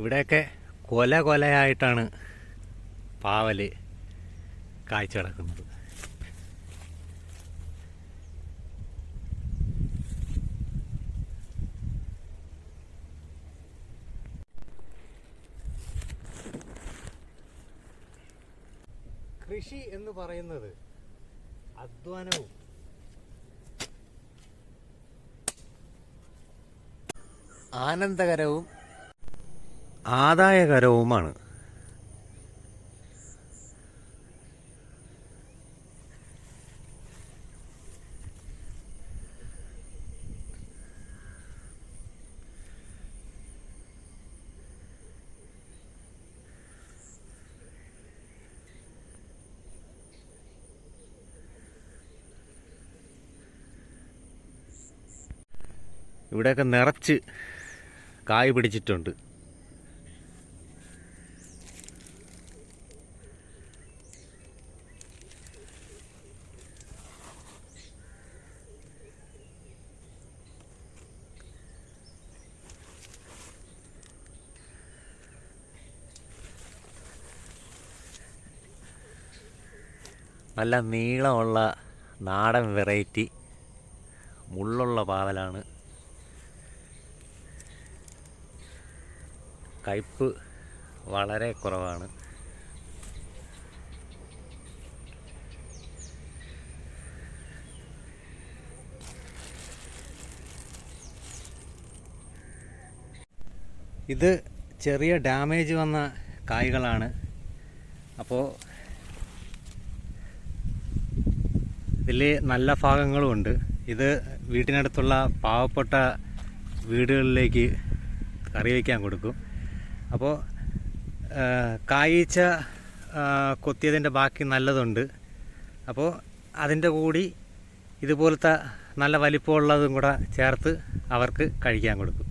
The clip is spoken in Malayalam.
ഇവിടെയൊക്കെ കൊല കൊലയായിട്ടാണ് പാവൽ കാഴ്ച കിടക്കുന്നത് കൃഷി എന്ന് പറയുന്നത് അധ്വാനവും ആനന്ദകരവും ആദായകരവുമാണ്. ഇവിടെയൊക്കെ നിറച്ച് കായ് പിടിച്ചിട്ടുണ്ട്. നല്ല നീളമുള്ള നാടൻ വെറൈറ്റി മുള്ളുള്ള പാവലാണ്. കയ്പ്പ് വളരെ കുറവാണ്. ഇത് ചെറിയ ഡാമേജ് വന്ന കായ്കളാണ്. അപ്പോൾ ഇതിൽ നല്ല ഭാഗങ്ങളുമുണ്ട്. ഇത് വീട്ടിനടുത്തുള്ള പാവപ്പെട്ട വീടുകളിലേക്ക് കറി വയ്ക്കാൻ കൊടുക്കും. അപ്പോൾ കായ്ച്ച കൊത്തിയതിന്റെ ബാക്കി നല്ലതുണ്ട്. അപ്പോൾ അതിന്റെ കൂടി ഇതുപോലത്തെ നല്ല വലിപ്പമുള്ളതും കൂടെ ചേർത്ത് അവർക്ക് കഴിക്കാൻ കൊടുക്കും.